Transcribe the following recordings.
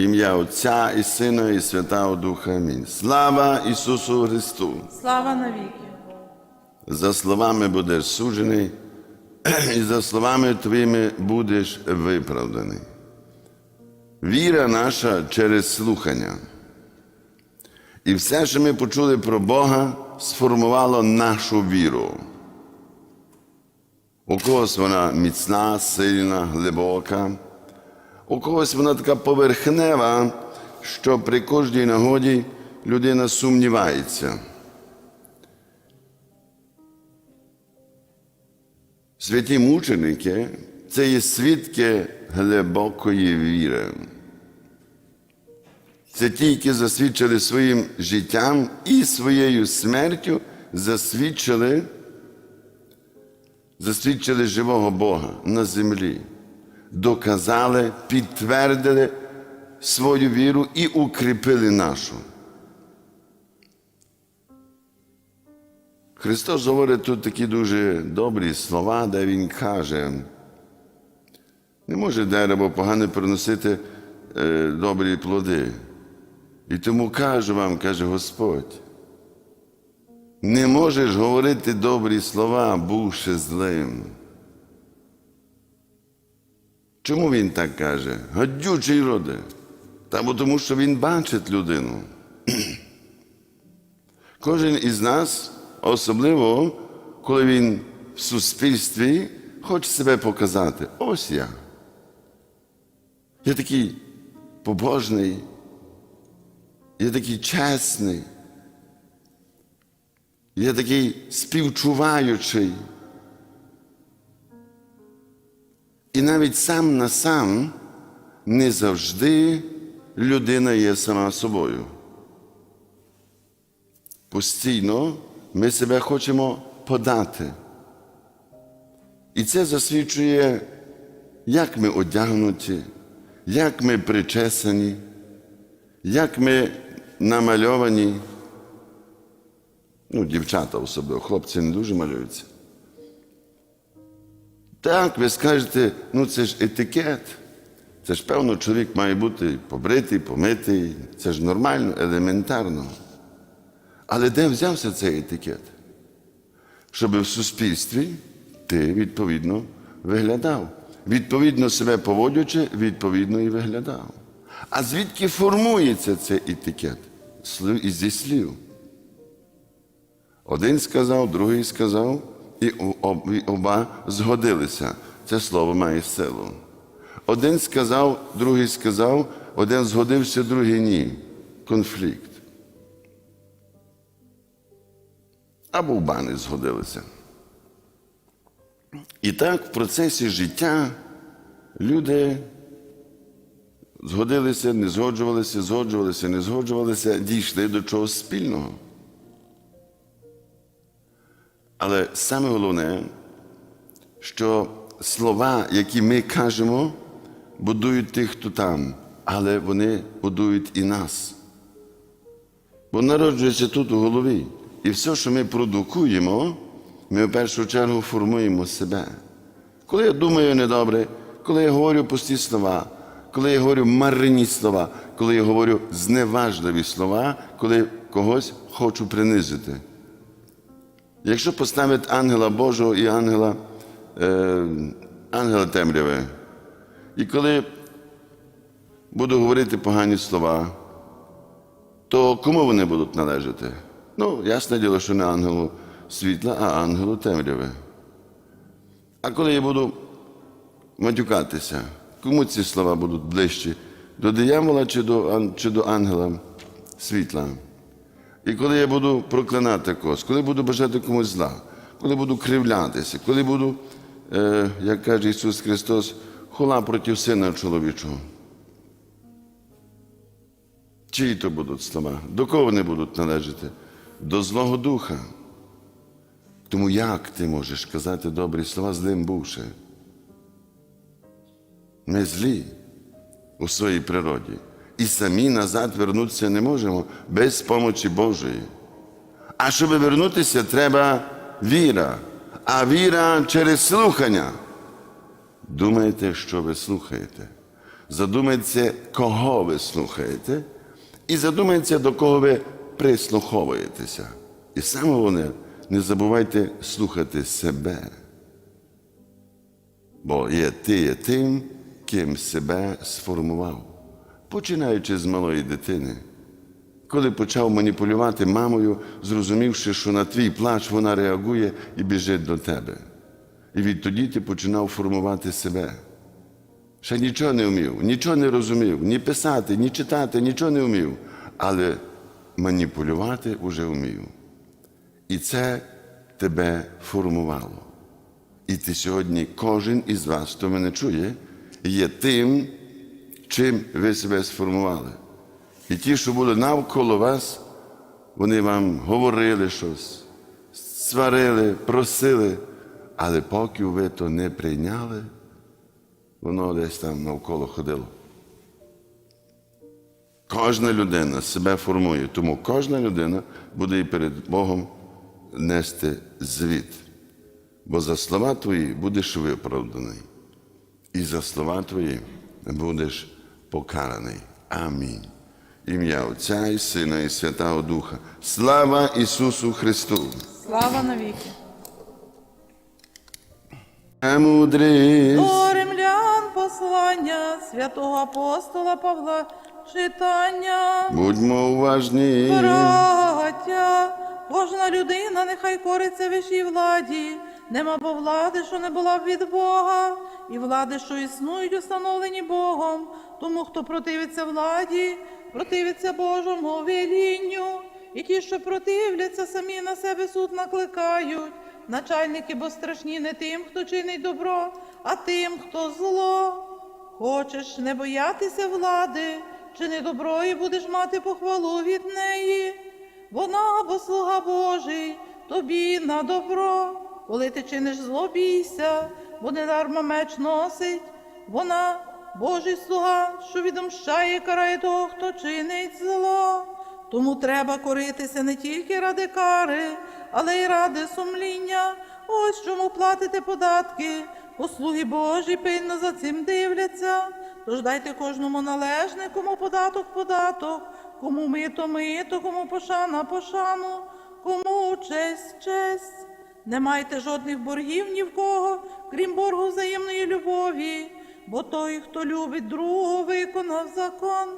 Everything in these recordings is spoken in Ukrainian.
Ім'я Отця і Сина, і Святого Духа. Амінь. Слава Ісусу Христу! Слава навіки. За словами будеш суджений, і за словами твоїми будеш виправданий. Віра наша через слухання. І все, що ми почули про Бога, сформувало нашу віру. У когось вона міцна, сильна, глибока, у когось вона така поверхнева, що при кожній нагоді людина сумнівається. Святі мученики це є свідки глибокої віри. Це ті, які засвідчили своїм життям і своєю смертю засвідчили, засвідчили живого Бога на землі, доказали, підтвердили свою віру і укріпили нашу. Христос говорить тут такі дуже добрі слова, де Він каже, не може дерево погане приносити е, добрі плоди. І тому кажу вам, каже Господь, не можеш говорити добрі слова, бувши злим. Чому він так каже? Гадючий роде. Та бо тому, що він бачить людину. Кожен із нас, особливо, коли він в суспільстві хоче себе показати. Ось я. Я такий побожний, я такий чесний, я такий співчуваючий. І навіть сам на сам не завжди людина є сама собою. Постійно ми себе хочемо подати. І це засвідчує, як ми одягнуті, як ми причесані, як ми намальовані. Ну, дівчата особливо, хлопці не дуже малюються. Так, ви скажете, ну це ж етикет. Це ж певно, чоловік має бути побритий, помитий. Це ж нормально, елементарно. Але де взявся цей етикет? Щоб в суспільстві ти відповідно виглядав. Відповідно себе поводячи, відповідно і виглядав. А звідки формується цей етикет? Слів і зі слів. Один сказав, другий сказав, і оба згодилися. Це слово має силу. Один сказав, другий сказав, один згодився, другий ні. Конфлікт. Або в бани згодилися. І так в процесі життя люди згодилися, не згоджувалися, згоджувалися, не згоджувалися, дійшли до чогось спільного. Але саме головне, що слова, які ми кажемо, будують тих, хто там, але вони будують і нас. Бо народжується тут у голові. І все, що ми продукуємо, ми в першу чергу формуємо себе. Коли я думаю недобре, коли я говорю пусті слова, коли я говорю марні слова, коли я говорю зневажливі слова, коли когось хочу принизити. Якщо поставити ангела Божого і ангела, е, ангела темряви, і коли буду говорити погані слова, то кому вони будуть належати? Ну, ясне діло, що не ангелу світла, а ангелу темряви. А коли я буду матюкатися, кому ці слова будуть ближчі? До диявола чи до, чи до ангела світла? І коли я буду проклинати когось, коли буду бажати комусь зла, коли буду кривлятися, коли буду, е, як каже Ісус Христос, хула проти Сина чоловічого. Чиї то будуть слова? До кого вони будуть належати? До Злого Духа. Тому як ти можеш казати добрі слова злим бувши? Ми злі у своїй природі. І самі назад вернутися не можемо без помочі Божої. А щоб вернутися, треба віра. А віра через слухання. Думаєте, що ви слухаєте? задумайтеся, кого ви слухаєте, і задумайтеся, до кого ви прислуховуєтеся. І саме головне, не забувайте слухати себе. Бо є ти є тим, ким себе сформував, починаючи з малої дитини. Коли почав маніпулювати мамою, зрозумівши, що на твій плач вона реагує і біжить до тебе. І відтоді ти починав формувати себе. Ще нічого не вмів, нічого не розумів, ні писати, ні читати, нічого не вмів. Але маніпулювати вже вмів. І це тебе формувало. І ти сьогодні, кожен із вас, хто мене чує, є тим, чим ви себе сформували. І ті, що були навколо вас, вони вам говорили щось, сварили, просили, але поки ви то не прийняли, воно десь там навколо ходило. Кожна людина себе формує, тому кожна людина буде і перед Богом нести звіт. Бо за слова твої будеш виправданий, і за слова твої будеш покараний. Амінь. Ім'я Отця і Сина, і Святого Духа. Слава Ісусу Христу! Слава навіки. Мудрість. До римлян послання святого апостола Павла читання. Будьмо уважні. Браття, кожна людина нехай кориться вищій владі, нема бо влади, що не була б від Бога, і влади, що існують, установлені Богом. Тому, хто противиться владі, противиться Божому велінню, і ті, що противляться, самі на себе суд накликають. Начальники, бо страшні не тим, хто чинить добро, а тим, хто зло. Хочеш не боятися влади, чи не добро і будеш мати похвалу від неї. Вона, бо слуга Божий, тобі на добро. Коли ти чиниш зло, бійся, бо не дарма меч носить. Вона, Божий слуга, що відомщає, карає того, хто чинить зло. Тому треба коритися не тільки ради кари, але й ради сумління. Ось чому платите податки. Послуги Божі пильно за цим дивляться. Тож дайте кожному належне, кому податок податок, кому мито мито, кому пошана пошану, кому честь честь. Не майте жодних боргів ні в кого, крім боргу взаємної любові, бо той, хто любить другого, виконав закон.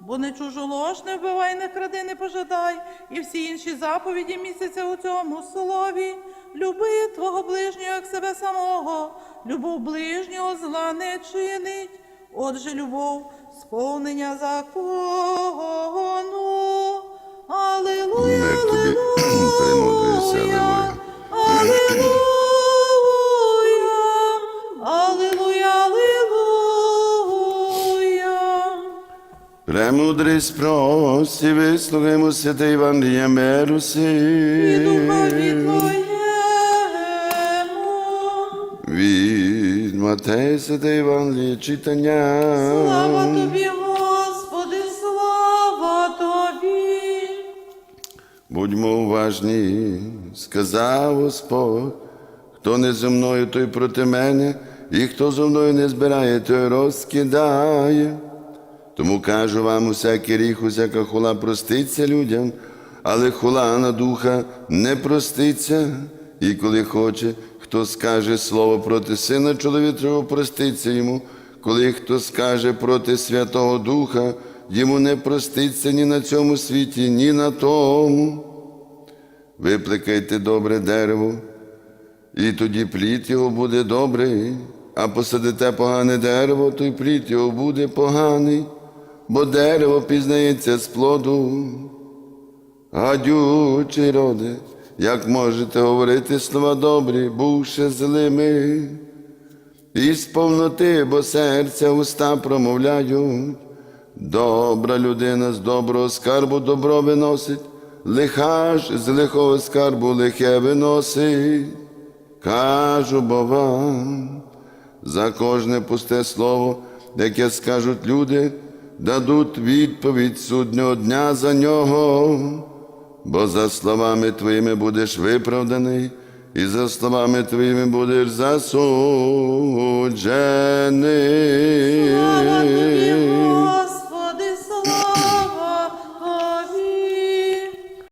Бо не чужолож, не вбивай, не кради, не пожадай, і всі інші заповіді містяться у цьому слові. Люби твого ближнього, як себе самого, любов ближнього зла не чинить. Отже, любов, сповнення закону. Аллилуйя, аллилуйя. Премудрість прості, вислухаймо святе Євангеліє миру І духові Твоєму. Від Матея святе Євангеліє читання. Слава тобі, Будьмо уважні, сказав Господь, хто не зі мною, той проти мене, і хто зо мною не збирає, той розкидає. Тому кажу вам, усякий ріх, усяка хула проститься людям, але хула на духа не проститься. І коли хоче, хто скаже слово проти сина чоловічого, проститься йому, коли хто скаже проти Святого Духа, йому не проститься ні на цьому світі, ні на тому. Виплекайте добре дерево, і тоді плід його буде добрий, а посадите погане дерево, то й плід його буде поганий, бо дерево пізнається з плоду. Гадючий роде, як можете говорити слова добрі, бувши злими, і з повноти, бо серця уста промовляють. Добра людина з доброго скарбу добро виносить, лиха ж з лихого скарбу лихе виносить. Кажу бо вам, за кожне пусте слово, яке скажуть люди, дадуть відповідь суднього дня за нього, бо за словами твоїми будеш виправданий, і за словами Твоїми будеш засуджений. Слава тобі,